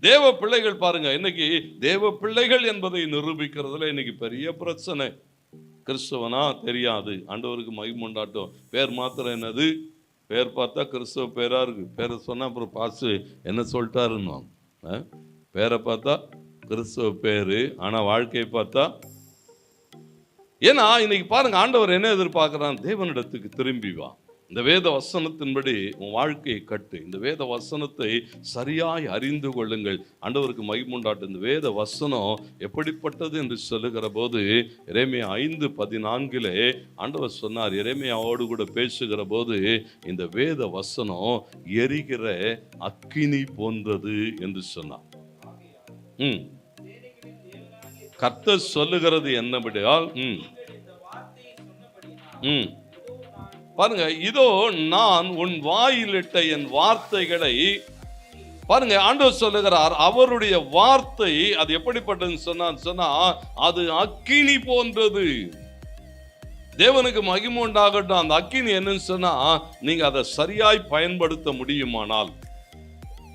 தேவ பிள்ளைகள் பாருங்க இன்னைக்கு தேவ பிள்ளைகள் என்பதை நிரூபிக்கிறதுல இன்னைக்கு பெரிய பிரச்சனை. கிறிஸ்தவனா? தெரியாது. ஆண்டவருக்கு மகிமுண்டாட்டம் பேர் மாத்திரம் என்னது? பேர் பார்த்தா கிறிஸ்தவ பேராக இருக்கு. பேரை சொன்னால் அப்புறம் பாசு என்ன சொல்லிட்டாருன்னு பேரை பார்த்தா கிறிஸ்தவ பேர். ஆனால் வாழ்க்கையை பார்த்தா ஏன்னா இன்னைக்கு பாருங்க ஆண்டவர் என்ன எதிர்பார்க்குறான்? தேவனிடத்துக்கு திரும்பி வா. இந்த வேத வசனத்தின்படி உன் வாழ்க்கையை கட்டு. இந்த வேத வசனத்தை சரியாய் அறிந்து கொள்ளுங்கள். ஆண்டவருக்கு மகிமுண்டாட்டு இந்த வேத வசனம் எப்படிப்பட்டது என்று சொல்லுகிற போது இறைமையா ஐந்து பதினான்கிலே ஆண்டவர் சொன்னார் இறைமையாவோடு கூட பேசுகிற போது இந்த வேத வசனம் எரிகிற அக்கினி போன்றது என்று சொன்னார். ம். கர்த்தர் சொல்லுகிறது என்னபடியால் ம். ம். பாருங்க இதோ நான் உன் வாயிலிட்ட என் வார்த்தைகளை பாருங்க ஆண்டவர் சொல்லுகிறார் அவருடைய வார்த்தை அது எப்படிப்பட்டதுன்னு சொன்னா சொன்னா அது அக்கினி போன்றது. தேவனுக்கு மகிமை உண்டாகட்டும். அந்த அக்கினி என்னன்னு சொன்னா நீங்க அதை சரியாய் பயன்படுத்த முடியுமானால்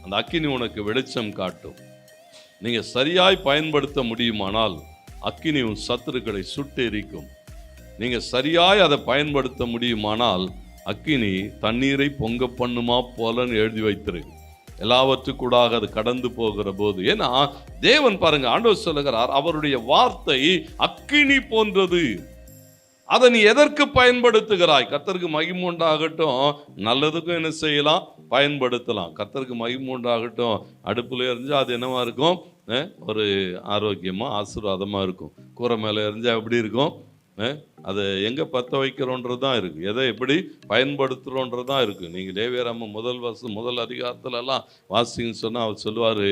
அந்த அக்கினி உனக்கு வெளிச்சம் காட்டும். நீங்க சரியாய் பயன்படுத்த முடியுமானால் அக்கினி உன் சத்துருக்களை சுட்டெரிக்கும். நீங்கள் சரியாய் அதை பயன்படுத்த முடியுமானால் அக்கினி தண்ணீரை பொங்க பண்ணுமா போலன்னு எழுதி வைத்திருக்கு எல்லாவற்றுக்கூடாக அது கடந்து போகிற போது. ஏன்னா தேவன் பாருங்க ஆண்டவர் சொல்லுகிறார் அவருடைய வார்த்தை அக்கினி போன்றது. அதை நீ எதற்கு பயன்படுத்துகிறாய்? கத்தருக்கு மகிமூண்டாகட்டும் நல்லதுக்கும் என்ன செய்யலாம்? பயன்படுத்தலாம். கத்தருக்கு மகிமூண்டாகட்டும் உண்டாகட்டும். எரிஞ்சால் அது என்னவா இருக்கும்? ஒரு ஆரோக்கியமாக ஆசீர்வாதமாக இருக்கும். கூரை மேலே எரிஞ்சால் எப்படி இருக்கும்? அதை எங்கே பற்ற வைக்கிறோன்றது தான் இருக்குது எதை எப்படி பயன்படுத்துகிறோன்றது தான் இருக்குது நீங்கள் லேவியராம முதல் வருஷம் முதல் அதிகாரத்துலலாம் வாசிங்கன்னு சொன்னால் அவர் சொல்லுவார்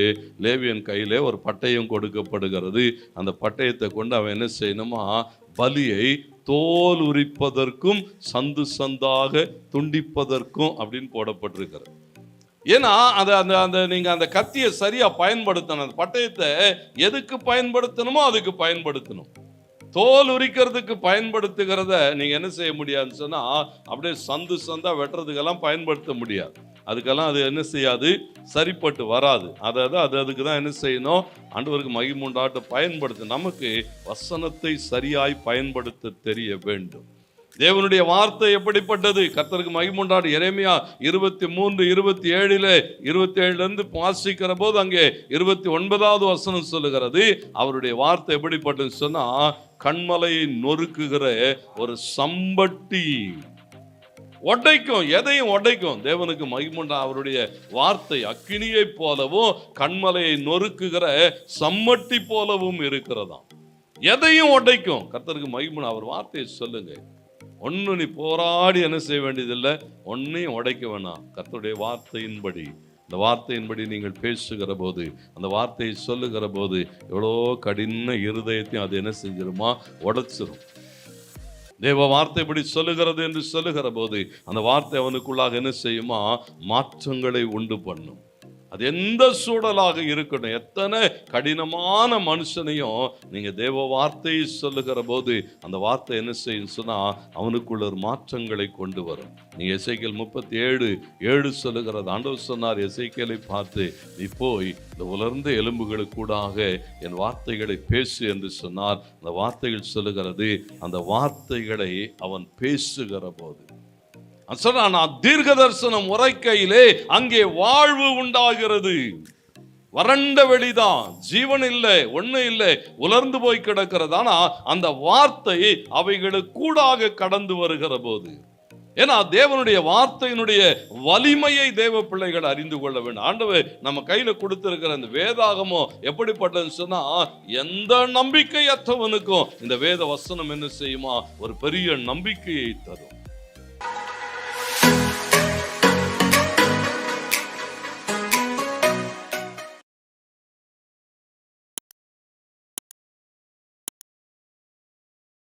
லேவியன் கையிலே ஒரு பட்டயம் கொடுக்கப்படுகிறது. அந்த பட்டயத்தை கொண்டு அவன் என்ன செய்யணுமா? பலியை தோல் உரிப்பதற்கும் சந்து சந்தாக துண்டிப்பதற்கும் அப்படின்னு போடப்பட்டிருக்கிறது ஏன்னா அந்த அந்த அந்த நீங்கள் அந்த கத்தியை சரியாக பயன்படுத்தணும். அந்த பட்டயத்தை எதுக்கு பயன்படுத்தணுமோ அதுக்கு பயன்படுத்தணும். தோல் உரிக்கிறதுக்கு பயன்படுத்துகிறத நீங்கள் என்ன செய்ய முடியாதுன்னு சொன்னால் அப்படியே சந்து சந்தாக வெட்டுறதுக்கெல்லாம் பயன்படுத்த முடியாது. அதுக்கெல்லாம் அது என்ன செய்யாது? சரிப்பட்டு வராது. அதை அது அதுக்கு தான் என்ன செய்யணும்? ஆண்டவருக்கு மகிமுண்டாட்ட பயன்படுத்த நமக்கு வசனத்தை சரியாய் பயன்படுத்த தெரிய வேண்டும். தேவனுடைய வார்த்தை எப்படிப்பட்டது? கத்தருக்கு மகிமுண்டாடு. இறைமையா இருபத்தி மூன்று இருபத்தி ஏழில் இருபத்தி ஏழுலேருந்து வாசிக்கிற போது அங்கே இருபத்தி ஒன்பதாவது வசனம் சொல்லுகிறது. அவருடைய வார்த்தை எப்படிப்பட்டது சொன்னால் கண்மலையை நொறுக்குகிற ஒரு சம்பட்டி. உடைக்கும் எதையும் உடைக்கும் தேவனுக்கு மகிமுண்டா அவருடைய வார்த்தை. அக்கினியை போலவும் கண்மலையை நொறுக்குகிற சம்மட்டி போலவும் இருக்கிறதாம். எதையும் உடைக்கும் கர்த்தருக்கு மகிமுண்டா அவர் வார்த்தையை சொல்லுங்க. ஒன்று நீ போராடி என்ன செய்ய வேண்டியதில்லை. ஒன்றையும் உடைக்க வேணாம். கர்த்தருடைய வார்த்தையின்படி. அந்த வார்த்தையின்படி நீங்கள் பேசுகிற போது அந்த வார்த்தையை சொல்லுகிற போது எவ்வளோ கடின இருதயத்தையும் அது என்ன செஞ்சிருமா? உடைச்சிரும். தேவ வார்த்தை இப்படி சொல்லுகிறது என்று சொல்லுகிற போது அந்த வார்த்தை அவனுக்குள்ளாக என்ன செய்யுமா? மாற்றங்களை உண்டு பண்ணும். அது எந்த சூழலாக இருக்கணும் எத்தனை கடினமான மனுஷனையும் நீங்கள் தேவ வார்த்தையை சொல்லுகிற போது அந்த வார்த்தை என்ன செய்யும் சொன்னால் அவனுக்குள்ள ஒரு மாற்றங்களை கொண்டு வரும். நீ இசைக்கல் முப்பத்தி ஏழு ஏழு சொல்லுகிறது ஆண்டவர் சொன்னார் இசைக்கலை பார்த்து நீ போய் இந்த உலர்ந்த எலும்புகளுக்கூடாக என் வார்த்தைகளை பேசு என்று சொன்னார். அந்த வார்த்தைகள் சொல்லுகிறது அந்த வார்த்தைகளை அவன் பேசுகிற போது. அவன் நான் தீர்க்க தரிசனம் உரைக்கையிலே அங்கே வாழ்வு உண்டாகிறது. வறண்ட வெளிதான் ஜீவன் இல்லை ஒன்று இல்லை உலர்ந்து போய் கிடக்கிறதானா அந்த வார்த்தை அவைகளுக்கூடாக கடந்து வருகிற போது. ஏன்னா தேவனுடைய வார்த்தையினுடைய வலிமையை தேவ பிள்ளைகள் அறிந்து கொள்ள வேண்டும். ஆண்டவர் நம்ம கையில் கொடுத்துருக்கிற இந்த வேதாகமோ எப்படிப்பட்டதுன்னு சொன்னால் எந்த நம்பிக்கையற்றவனுக்கும் இந்த வேத வசனம் என்ன செய்யுமா? ஒரு பெரிய நம்பிக்கையை தரும்.